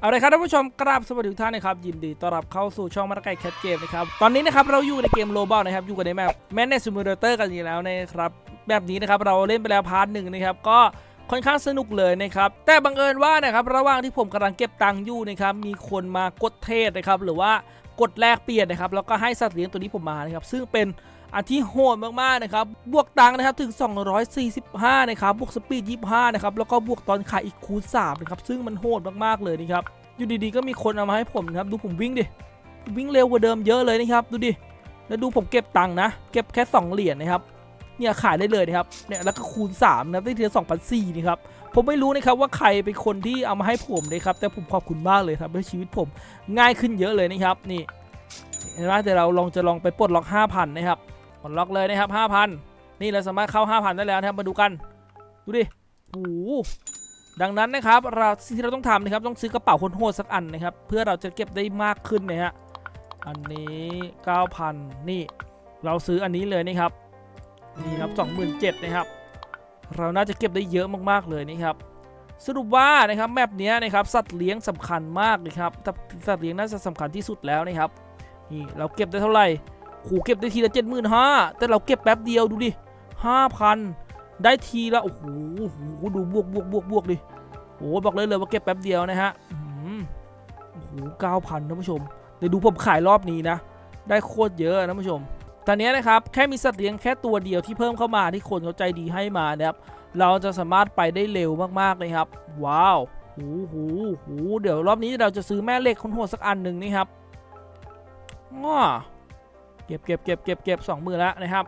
เอาเลยครับท่านผู้ชมกราบสวัสดีทุกท่านนะครับยินดีต้อนรับเข้าสู่ช่องมาตะไก่แคทเกมนะครับตอนนี้นะครับเราอยู่ในเกมโลบอลนะครับอยู่กันในแมปแมนเนสซิมูเลเตอร์กันอยู่แล้วนะครับแบบนี้นะครับเราเล่นไปแล้วพาร์ทหนึ่งนะครับก็ค่อนข้างสนุกเลยนะครับแต่บังเอิญว่านะครับระหว่างที่ผมกำลังเก็บตังค์อยู่นะครับมีคนมากดเทศนะครับหรือว่ากดแลกเปลี่ยนนะครับแล้วก็ให้สัตว์เลี้ยงตัวนี้ผมมานะครับซึ่งเป็น อันที่โหดมากๆนะครับ บวกตังค์นะครับถึง 245 นะครับ บวกสปีด 25 นะครับ แล้วก็บวกตอนขายอีกคูณ3นะครับ ซึ่งมันโหดมากๆเลยนะครับ อยู่ดีๆ ก็มีคนเอามาให้ผมนะครับ ดูผมวิ่งดิ วิ่งเร็วกว่าเดิมเยอะเลยนะครับ ดูดิ แล้วดูผมเก็บตังค์นะ เก็บแค่ 2 เหรียญนะครับ เนี่ยขายได้เลยนะครับ เนี่ยแล้วก็คูณ3นะครับได้ทีละ2,400นี่ครับ ผมไม่รู้นะครับว่าใครเป็นคนที่เอามาให้ผมนะครับ แต่ผมขอบคุณมากเลยครับให้ชีวิตผมง่ายขึ้นเยอะเลยนะครับ นี่เห็นไหมเดี๋ยวเราลองจะลองไปปลดล็อก5,000นะครับ ปลดล็อกเลยนะครับ5,000 นี่เราสามารถเข้า 5,000 ได้แล้วนะครับ มาดูกัน ดูดิโอ้ดังนั้นนะครับเราสิ่งที่เราต้องทำนะครับ ต้องซื้อกระเป๋าคนโหดสักอันนะครับ เพื่อเราจะเก็บได้มากขึ้นนะฮะ อันนี้ 9,000 นี่ เราซื้ออันนี้เลยนะครับ นี่ครับ27,000นะครับ เราน่าจะเก็บได้เยอะมากๆเลยนะครับสรุปว่านะครับแมปเนี้ยนะครับสัตว์เลี้ยงสำคัญมากนะครับสัตว์เลี้ยงน่าจะสำคัญที่สุดแล้วนะครับนี่เราเก็บได้เท่าไหร่ โหเก็บได้ทีละเจ็ดหมื่นห้าแต่เราเก็บแป๊บเดียวดูดิห้าพันได้ทีละโอ้โหโอ้โหดูบวกบวกบวกบวกดิโอ้บอกเลยเลยว่าเก็บแป๊บเดียวนะฮะอื้อหือโอ้โหเก้าพันท่านผู้ชมเดี๋ยวดูผมขายรอบนี้นะ ได้โคตรเยอะนะท่านผู้ชม ตอนนี้นะครับแค่มีสัตว์เลี้ยงแค่ตัวเดียวที่เพิ่มเข้ามาที่คนเขาใจดีให้มานะครับเราจะสามารถไปได้เร็วมากๆเลยครับ ว้าวหูหูหูเดี๋ยวรอบนี้เราจะซื้อแม่เหล็กคนโหดสักอันหนึ่งนี่ครับง้อ เก็บเก็บเก็บเก็บเก็บสองหมื่นแล้วนะครับ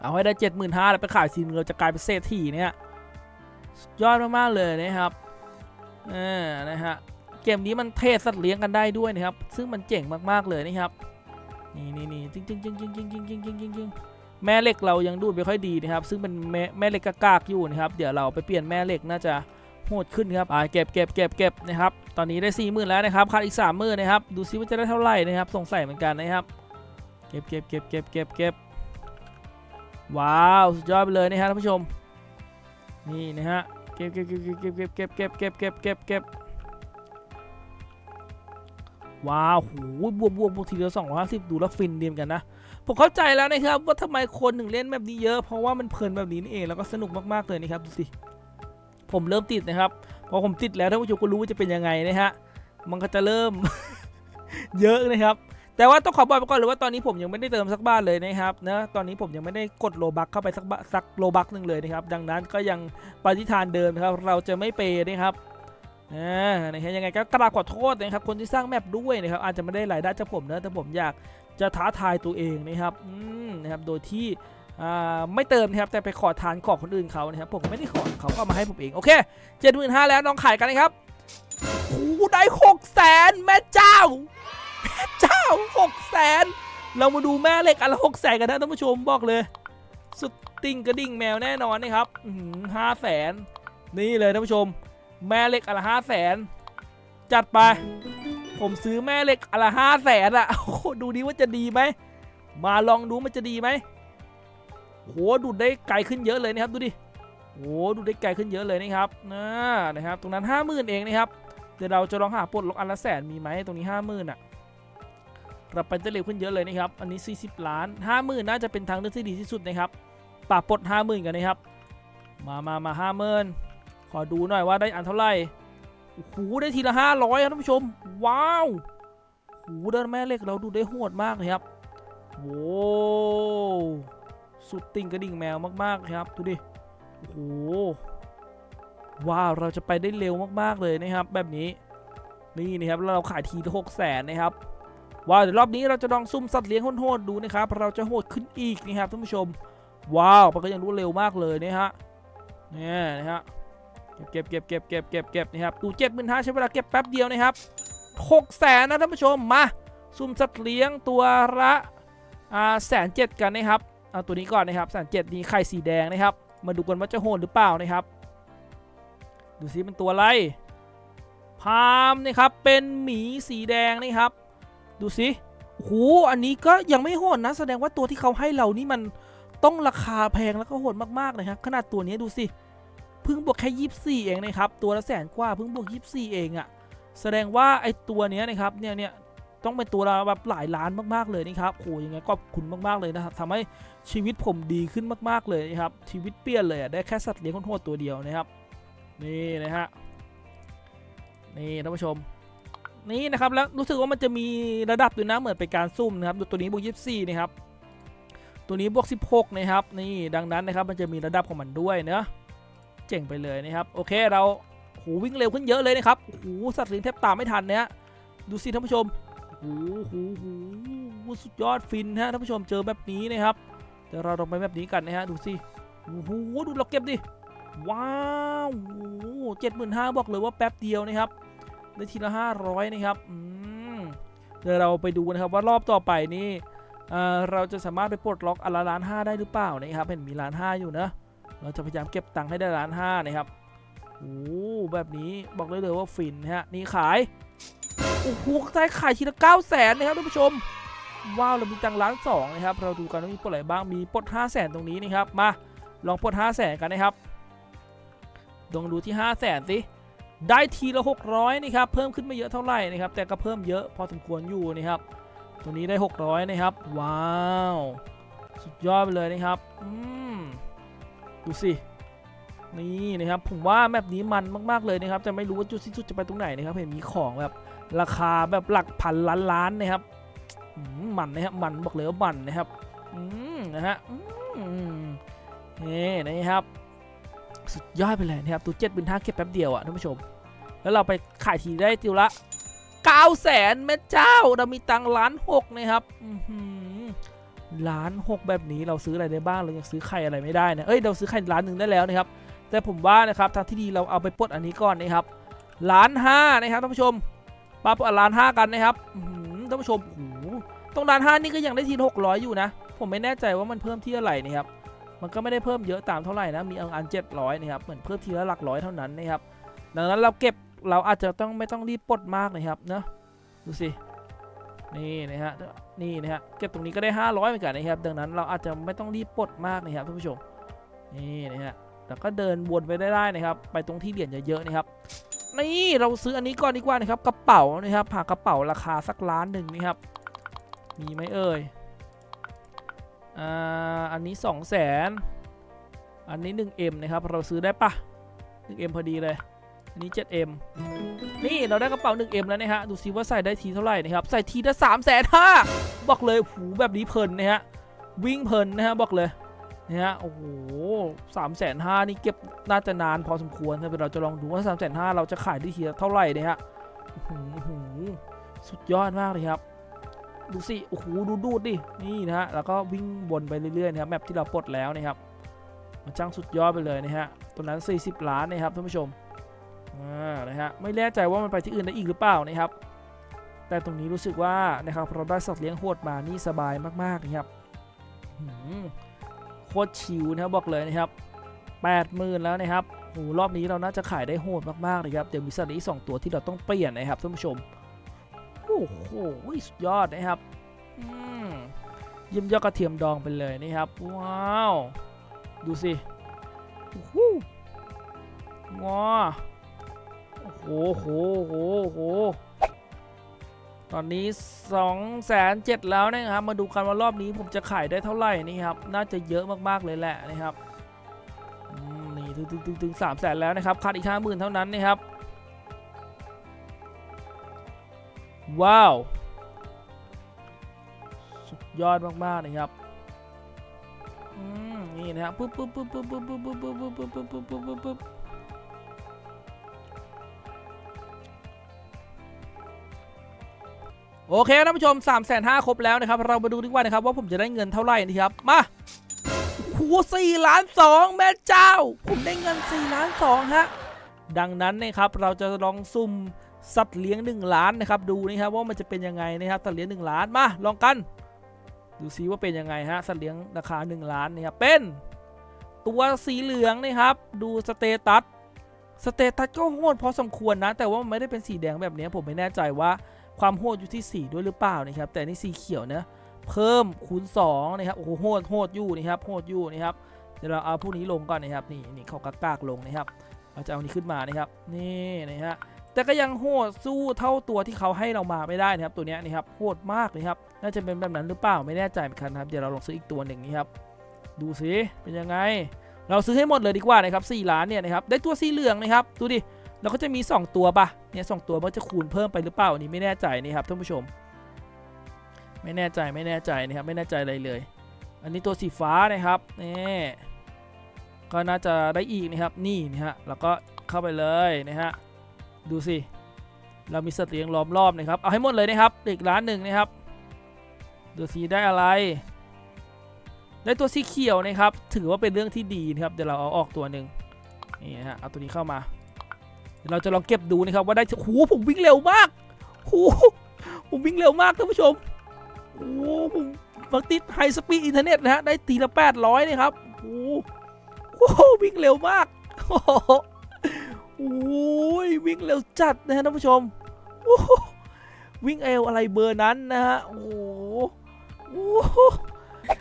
เอาให้ได้เจ็ดหมื่นห้าแล้วไปขายซีนเราจะกลายเป็นเศรษฐีเนี่ยสุดยอดมากๆเลยนะครับเออนะฮะเกมนี้มันเทศสัตว์เลี้ยงกันได้ด้วยนะครับ ซึ่งมันเจ๋งมากๆเลยนะครับ นี่นี่นี่จริงจริงจริงจริงจริงจริงจริงจริงจริงจริงแม่เหล็กเรายังดูดไม่ค่อยดีนะครับ ซึ่งเป็นแม่แม่เหล็กกากๆอยู่นะครับ เดี๋ยวเราไปเปลี่ยนแม่เหล็กน่าจะโหดขึ้นครับอ่าเก็บเก็บเก็บเก็บนะครับ ตอนนี้ได้สี่หมื่นแล้วนะครับ ขาดอีกสามหมื่นนะครับ ดูซิว่าจะได้เท่าไหร่นะครับ สงสัยเหมือนกันนะครับ ก็บเก็บเก็บเก็บเก็บเก็บว้าวสุดยอดไปเลยนะฮะท่านผู้ชม นี่นะฮะเก็บเก็บเก็บเก็บเก็บเก็บเก็บเก็บเก็บเก็บเก็บว้าวโหบวกบวกบวกทีเดียวสองร้อยห้าสิบดูแล้วฟินดีเหมือนกันนะ ผมเข้าใจแล้วนะครับว่าทำไมคนถึงเล่นแบบนี้เยอะ เพราะว่ามันเพลินแบบนี้นี่เองแล้วก็สนุกมากๆเลยนะครับดูสิผมเริ่มติดนะครับพอผมติดแล้วท่านผู้ชมก็รู้ว่าจะเป็นยังไงนะฮะมันก็จะเริ่มเยอะนะครับ แต่ว่าต้องขอบอกไปก่อนเลยว่าตอนนี้ผมยังไม่ได้เติมสักบ้านเลยนะครับนะตอนนี้ผมยังไม่ได้กดโลบักเข้าไปสักสักโลบักหนึ่งเลยนะครับ ดังนั้นก็ยังปฏิฐานเดิมนะครับ เราจะไม่เปย์นะครับนะครับยังไงก็กราบขอโทษนะครับ คนที่สร้างแมปด้วยนะครับ อาจจะไม่ได้รายได้จากผมนะแต่ผมอยากจะท้าทายตัวเองนะครับอืมนะครับ โดยที่ไม่เติมนะครับแต่ไปขอทานของคนอื่นเขานะครับ ผมไม่ได้ขอเขาก็มาให้ผมเองโอเคเจ็ดหมื่นห้าแล้วน้องขายกันนะครับโอ้ได้หกแสนแม่เจ้า เจ้าหกแสนเรามาดูแม่เหล็กอันละหกแสนกันนะท่านผู้ชมบอกเลยสุดติ่งกระดิ่งแมวแน่นอนนะครับห้าแสนนี่เลยท่านผู้ชม แม่เหล็กอันละห้าแสนจัดไป ผมซื้อแม่เหล็กอันละห้าแสนอะดูดีว่าจะดีไหมมาลองดูมันจะดีไหมโหดูดได้ไกลขึ้นเยอะเลยนะครับดูดิโหดูดได้ไกลขึ้นเยอะเลยนะครับนะนะครับ ตรงนั้นห้าหมื่นเองนะครับ เดี๋ยวเราจะลองหาปลดล็อกอันละแสนมีไหมตรงนี้ห้าหมื่นอะ เราไปได้เร็วขึ้นเยอะเลยนะครับ อันนี้ 40 ล้านห้าหมื่นน่าจะเป็นทางเลือกที่ดีที่สุดนะครับป่าปลดห้าหมื่นกันนะครับ มามามาห้าหมื่นขอดูหน่อยว่าได้อันเท่าไหร่โอ้โหได้ทีละห้าร้อยครับท่านผู้ชม ว้าวโอ้โหเดินแม่เหล็กเราดูได้โหดมากเลยครับโว้สุดติ่งกระดิ่งแมวมากๆครับดูดิโอ้โหว้าวเราจะไปได้เร็วมากๆเลยนะครับ แบบนี้นี่นะครับเราขายทีละหกแสนนะครับ ว้าวเดี๋ยวรอบนี้เราจะลองซุ่มสัตว์เลี้ยงโหดๆดูนะครับเราจะโหดขึ้นอีกนะครับท่านผู้ชม ว้าวมันก็ยังรู้เร็วมากเลยนะฮะเนี่ยนะฮะเก็บเก็บเก็บเก็บเก็บเก็บนะครับดูเจ็ดหมื่นห้าใช้เวลาเก็บแป๊บเดียวนะครับหกแสนนะท่านผู้ชมมาซุ่มสัตว์เลี้ยงตัวละอ่าแสนเจ็ดกันนะครับเอาตัวนี้ก่อนนะครับแสนเจ็ดนี้ไข่สีแดงนะครับ มาดูกันว่าจะโหดหรือเปล่านะครับ ดูซิเป็นตัวอะไรพามนะครับเป็นหมีสีแดงนะครับ ดูสิโอ้โหอันนี้ก็ยังไม่โหดนะ แสดงว่าตัวที่เขาให้เรานี่มันต้องราคาแพงแล้วก็โหดมากๆนะครับขนาดตัวนี้ดูสิเพิ่งบวกแค่ยี่สี่เองนะครับ ตัวละแสนกว่าเพิ่งบวกยี่สี่เองอะ่ะ แสดงว่าไอตัวเนี้ยนะครับ เนี่ยเนี่ยต้องเป็นตัวละแบบหลายล้านมากๆเลยนะครับโหยังไงก็ขอบคุณมากๆเลยนะครับทำให้ชีวิตผมดีขึ้นมากๆเลยนะครับ ชีวิตเปลี่ยนเลยได้แค่สัตว์เลี้ยงโหดตัวเดียวนะครับ นี่นะฮะ นี่ท่านผู้ชม นี่นะครับแล้วรู้สึกว่ามันจะมีระดับด้วยนะเหมือนเป็นการซุ่มนะครับดูตัวนี้บวกยี่สี่นะครับตัวนี้บวก 16 นะครับ นี่ดังนั้นนะครับมันจะมีระดับของมันด้วยเนะเจ๋งไปเลยนะครับ โอเคเราโหวิ่งเร็วขึ้นเยอะเลยนะครับโอ้โหสัตว์เลี้ยงแทบตามไม่ทันเนี่ยดูสิท่านผู้ชมโอ้โหโหโหสุดยอดฟินฮะท่านผู้ชมเจอแบบนี้นะครับเดี๋ยวเราลงไปแบบนี้กันนะฮะดูสิโอ้โหดูเราเก็บดิว้าวเจ็ดหมื่นห้าบอกเลยว่าแป๊บเดียวนะครับ ได้ทีละห้าร้อยนะครับเดี๋ยวเราไปดูนะครับว่ารอบต่อไปนี่เเราจะสามารถไปปลดล็อกอนละล้านห้าได้หรือเปล่านะครับเห็นมีล้านห้าอยู่นะเราจะพยายามเก็บตังค์ให้ได้ล้านห้านะครับโอ้แบบนี้บอกเลยเลยว่าฟินนะฮะนี่ขายโอ้โหได้ขายทีละเก้าแสนนะครับท่านผู้ชมว้าวเรามีตังค์ล้านสองนะครับเราดูกันว่ามีปลดอะไรบ้างมีปลดห้าแสนตรงนี้นะครับมาลองปลดห้าแสนกันนะครับลองดูที่5 0 0แสนสิ ได้ทีละ 600นะครับเพิ่มขึ้นไม่เยอะเท่าไหร่นะครับแต่ก็เพิ่มเยอะพอสมควรอยู่นะครับตัวนี้ได้ 600 นะครับ ว้าว สุดยอดไปเลยนะครับอืมดูสินี่นะครับผมว่าแมปนี้มันมากๆเลยนะครับแต่ไม่รู้ว่าจุดสิ้นสุดจะไปตรงไหนนะครับเห็นมีของแบบราคาแบบหลักพันล้านล้านๆนะครับมันนะครับมันบอกเลยว่ามันนะครับอืมนะฮะนี่นะครับ สุดยอดไปเลยนะครับตัวเจ็ดบินท่าเก็บแป๊บเดียวอะท่านผู้ชม แล้วเราไปขายทีได้ติวละ9 0 0แสนแม่เจ้า เรามีตังล้านหกนะครับหล้านหกแบบนี้เราซื้ออะไรได้บ้าง เรายังซื้อไข่อะไรไม่ได้นะเอ้ยเราซื้อไข่ล้านหนึ่งได้แล้วนะครับ แต่ผมว่านะครับทางที่ดีเราเอาไปปลดอันนี้ก่อนนะครับล้านห้านะครับท่านผู้ชมปาปลดล้านห้ากันนะครับท่านผู้ชมโอ้โหตรงล้านห้านี่ก็ยังได้ทีหกร้อยอยู่นะ ผมไม่แน่ใจว่ามันเพิ่มที่อะไรนะครับมันก็ไม่ได้เพิ่มเยอะตามเท่าไหร่นะมีอันเจ็ดร้อยนะครับเหมือนเพิ่มทีละหลักร้อยเท่านั้นนะครับดังนั้นเราเก็บ เราอาจจะต้องไม่ต้องรีบปลดมากนะครับเนอะดูสินี่นะฮะนี่นะฮะเก็บตรงนี้ก็ได้ 500เหมือนกันนะครับ ดังนั้นเราอาจจะไม่ต้องรีบปลดมากนะครับท่านผู้ชมนี่นะฮะแล้วก็เดินวนไปได้ได้นะครับ ไปตรงที่เหรียญเยอะๆนะครับนี่เราซื้ออันนี้ก่อนดีกว่านะครับกระเป๋านะครับหากระเป๋าราคาสักล้านหนึ่งนะครับมีไหมเอ่ยอ่าอันนี้ 2 0 0แสนอันนี้ 1M นะครับเราซื้อได้ปะ 1M พอดีเลย อันนี้ 7M นี่เราได้กระเป๋า 1M แล้วนะฮะ ดูซิว่าใส่ได้ทีเท่าไหร่นะครับ ใส่ทีละ3 5 0 0 0บอกเลยหูแบบนี้เพลินนะฮะ วิ่งเพลินนะฮะ บอกเลยนะฮะ โอ้โหสามแสนห้านี่เก็บน่าจะนานพอสมควรนะเดี๋ยวเราจะลองดูว่าสามแสนห้าเราจะขายได้ทีเท่าไหร่นะฮะโอ้โหสุดยอดมากเลยครับ ดูสิ โอ้โห ดูดูดดิ นี่นะฮะ แล้วก็วิ่งวนไปเรื่อยๆนะครับ แมปที่เราปลดแล้วนะครับ มันจ้างสุดยอดไปเลยนะฮะ ตัวนั้น 40 ล้านนะครับท่านผู้ชม อ่านะฮะไม่แน่ใจว่ามันไปที่อื่นได้อีกหรือเปล่านะครับ แต่ตรงนี้รู้สึกว่านะครับเราได้สัตว์เลี้ยงโหดมานี่สบายมากๆนะครับโคตรชิวนะครับบอกเลยนะครับ80,000แล้วนะครับโหรอบนี้เราน่าจะขายได้โหดมากๆเลยครับเดี๋ยวมีสัตว์อีกสองตัวที่เราต้องเปลี่ยนนะครับท่านผู้ชมโอ้โหสุดยอดนะครับยิ้มยอดกระเทียมดองไปเลยนะครับ ว้าว ดูสิโอ้โหว้า โอ้โหโหโหโหตอนนี้2องแสนเจ็ดแล้วนะครับ มาดูกันว่ารอบนี้ผมจะขายได้เท่าไหร่นี่ครับ น่าจะเยอะมากๆเลยแหละนะครับนี่ถึงถึงถึงถึงสามแสนแล้วนะครับขาดอีกห้าหมื่นเท่านั้นนะครับ ว้าว สุดยอดมากๆนะครับอืมนี่นะครับปุ๊บปุ๊บปุ๊บปุ๊บปุ๊บปุ๊บปุ๊บปุ๊บปุ๊บปุ๊บปุ๊บปุ๊บ โอเคท่านผู้ชม3ามแสนห้าครบแล้วนะครับ เรามาดูดีกว่านะครับว่าผมจะได้เงินเท่าไหร่นะครับ มาโอ้สี่ล้านสองแม่เจ้า ผมได้เงิน4ล้านสองฮะ ดังนั้นนะครับเราจะลองซุ่มสัตว์เลี้ยง 1 ล้านนะครับ ดูนะครับว่ามันจะเป็นยังไงนะครับสัตว์เลี้ยง 1 ล้านมาลองกัน ดูซิว่าเป็นยังไงฮะสัตว์เลี้ยงราคา 1 ล้านนะครับเป็น ตัวสีเหลืองนะครับ ดูสเตตัสสเตตัสก็โหดพอสมควรนะ แต่ว่ามันไม่ได้เป็นสีแดงแบบนี้ผมไม่แน่ใจว่า ความโหดอยู่ที่สีด้วยหรือเปล่านะครับ แต่นี่สีเขียวนะ เพิ่มคูณ2นะครับ โอ้โหโหดโหดอยู่นะครับโหดอยู่นะครับเดี๋ยวเราเอาพวกนี้ลงก่อนนะครับนี่นี่เขากากๆลงนะครับ เราจะเอานี้ขึ้นมานะครับ นี่นะฮะแต่ก็ยังโหดสู้เท่าตัวที่เขาให้เรามาไม่ได้นะครับ ตัวเนี้ยนี่ครับโหดมากเลยครับน่าจะเป็นแบบนั้นหรือเปล่าไม่แน่ใจเหมือนกันครับเดี๋ยวเราลองซื้ออีกตัวหนึ่งนี่ครับดูสิเป็นยังไง เราซื้อให้หมดเลยดีกว่านะครับ4ล้านเนี่ยนะครับได้ตัวสีเหลืองนะครับดูดิ เราก็จะมี 2 ตัวปะเนี่ยสองตัวมันจะคูณเพิ่มไปหรือเปล่านี้ไม่แน่ใจนี่ครับท่านผู้ชม ไม่แน่ใจไม่แน่ใจนะครับไม่แน่ใจอะไรเลย อันนี้ตัวสีฟ้านะครับนี่ก็น่าจะได้อีกนะครับนี่นะฮะแล้วก็เข้าไปเลยนะฮะดูสิเรามีสตว์เลี้ยงล้อมรอบนะครับเอาให้หมดเลยนะครับอีกล้านหนึ่งนะครับ ดูสิได้อะไรได้ตัวสีเขียวนะครับ ถือว่าเป็นเรื่องที่ดีนะครับ เดี๋ยวเราเอาออกตัวหนึ่งนี่นะฮะ เอาตัวนี้เข้ามา เราจะลองเก็บดูนะครับว่าได้โอ้โหผมวิ่งเร็วมากโอ้โหผมวิ่งเร็วมากท่านผู้ชมโอ้โหผมบักติดไฮสปีดอินเทอร์เน็ตนะฮะได้ทีละ800นะครับโอ้โหวิ่งเร็วมากโอ้โหโอ้ยวิ่งเร็วจัดนะฮะท่านผู้ชมโอ้โหวิ่งเอวอะไรเบอร์นั้นนะฮะโอ้โหโอ้โห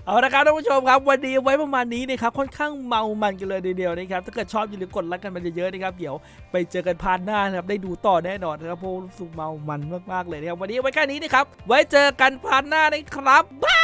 เอาละครับท่านผู้ชมครับวันนี้ไว้ประมาณนี้นะครับค่อนข้างเมามันกันเลยทีเดียวนะครับถ้าเกิดชอบอย่าลืมกดไลค์กันมาเยอะๆนะครับเดี๋ยวไปเจอกันพาร์ทหน้านะครับได้ดูต่อแน่นอนนะครับเพราะรู้สึกเมามันมากๆเลยนะครับวันนี้ไว้แค่นี้นะครับไว้เจอกันพาร์ทหน้านะครับบาย